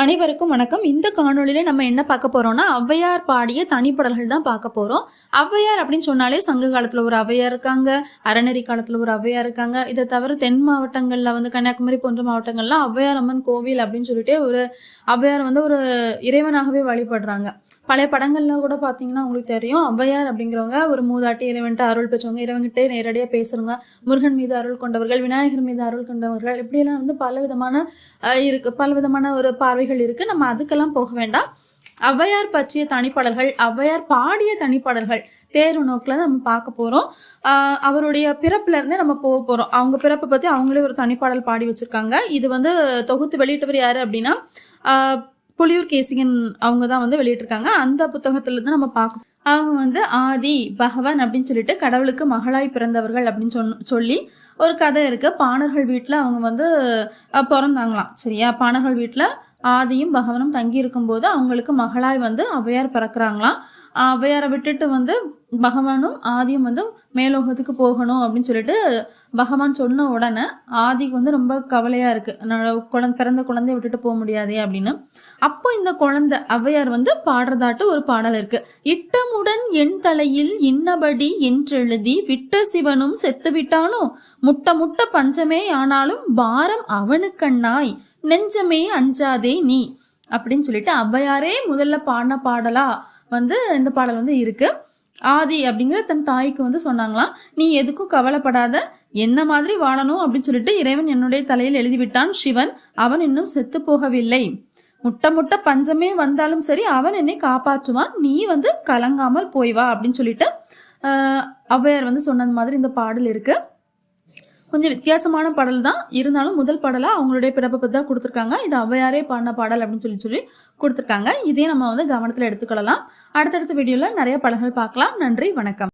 அனைவருக்கும் வணக்கம். இந்த காணொலியில் நம்ம என்ன பார்க்க போகிறோம்னா ஔவையார் பாடிய தனிப்படல்கள் தான் பார்க்க போகிறோம் ஔவையார் அப்படின்னு சொன்னாலே சங்க காலத்தில் ஒரு ஔவையார் இருக்காங்க அறநெறி காலத்தில் ஒரு ஔவையார் இருக்காங்க. இதை தவிர தென் மாவட்டங்களில் வந்து கன்னியாகுமரி போன்ற மாவட்டங்கள்லாம் ஔவையார் அம்மன் கோவில் அப்படின்னு சொல்லிட்டு ஒரு ஔவையார் வந்து ஒரு இறைவனாகவே வழிபடுறாங்க. பழைய படங்கள்லாம் கூட பார்த்தீங்கன்னா உங்களுக்கு தெரியும் ஔவையார் அப்படிங்கிறவங்க ஒரு மூதாட்டி இறைவன்ட்டு அருள் பெற்றவங்க. இறைவன்கிட்டே நேரடியாக பேசுறவங்க. முருகன் மீது அருள் கொண்டவர்கள் விநாயகர் மீது அருள் கொண்டவர்கள். இப்படியெல்லாம் வந்து பல விதமான இருக்கு. பல விதமான ஒரு பார்வைகள் இருக்குது நம்ம அதுக்கெல்லாம் போக வேண்டாம். ஔவையார் பற்றிய தனிப்பாடல்கள் ஔவையார் பாடிய தனிப்பாடல்கள் தேர்வு நோக்கில் நம்ம பார்க்க போகிறோம் அவருடைய பிறப்புலேருந்தே நம்ம போக போகிறோம் அவங்க பிறப்பை பற்றி அவங்களே ஒரு தனிப்பாடல் பாடி வச்சுருக்காங்க. இது வந்து தொகுத்து வெளியிட்டவர் யார் அப்படின்னா புலியூர் கேசிகன் அவங்க தான் வந்து வெளியிட்டிருக்காங்க. அந்த புத்தகத்துல இருந்து நம்ம பார்க்க அவங்க வந்து ஆதி பகவான் அப்படின்னு சொல்லிட்டு கடவுளுக்கு மகளாய் பிறந்தவர்கள் அப்படின்னு சொன் சொல்லி ஒரு கதை இருக்கு. பாணர்கள் வீட்டில் அவங்க வந்து பிறந்தாங்களாம். சரியா? பாணர்கள் வீட்டில் ஆதியும் பகவனும் தங்கி இருக்கும்போது அவங்களுக்கு மகளாய் வந்து அவையார் பிறக்கிறாங்களாம். அவ்வையாரை விட்டுட்டு வந்து பகவானும் ஆதியும் வந்து மேலோகத்துக்கு போகணும் அப்படின்னு சொல்லிட்டு பகவான் சொன்ன உடனே ஆதிக்கு வந்து ரொம்ப கவலையாக இருக்குது நான் குழந்தை பிறந்த குழந்தைய விட்டுட்டு போக முடியாதே அப்படின்னு. அப்போ இந்த குழந்தை ஔவையார் வந்து பாடுறதாட்டு ஒரு பாடல் இருக்கு. இட்டமுடன் என் தலையில் இன்னபடி என்றெழுதி விட்ட சிவனும் செத்து விட்டானோ? முட்ட முட்ட பஞ்சமே ஆனாலும் பாரம் அவனுக்கண்ணாய். நெஞ்சமே அஞ்சாதே நீ அப்படின்னு சொல்லிட்டு ஔவையாரே முதல்ல பாடின பாடலா? வந்து இந்த பாடல் வந்து இருக்கு. ஆதி அப்படிங்கிற தன் தாய்க்கு வந்து சொன்னாங்களாம் நீ எதுக்கும் கவலைப்படாத என்ன மாதிரி வாழணும்? அப்படின்னு சொல்லிட்டு இறைவன் என்னுடைய தலையில் எழுதிவிட்டான். சிவன் அவன் இன்னும் செத்து போகவில்லை. முட்டை முட்டை பஞ்சமே வந்தாலும் சரி அவன் என்னை காப்பாற்றுவான். நீ வந்து கலங்காமல் போய் வா. அப்படின்னு சொல்லிட்டு ஔவையார் வந்து சொன்னது மாதிரி இந்த பாடல் இருக்குது கொஞ்சம் வித்தியாசமான பாடல் தான். இருந்தாலும் முதல் பாடலாக அவங்களுடைய பிறப்பை பற்றி தான் கொடுத்துருக்காங்க. இது அவ்வையாரே பாடின பாடல் அப்படின்னு சொல்லி சொல்லி கொடுத்துருக்காங்க. இதே நம்ம வந்து கவனத்தில் எடுத்துக்கொள்ளலாம். அடுத்தடுத்த வீடியோவில் நிறைய பாடல்கள் பார்க்கலாம். நன்றி வணக்கம்.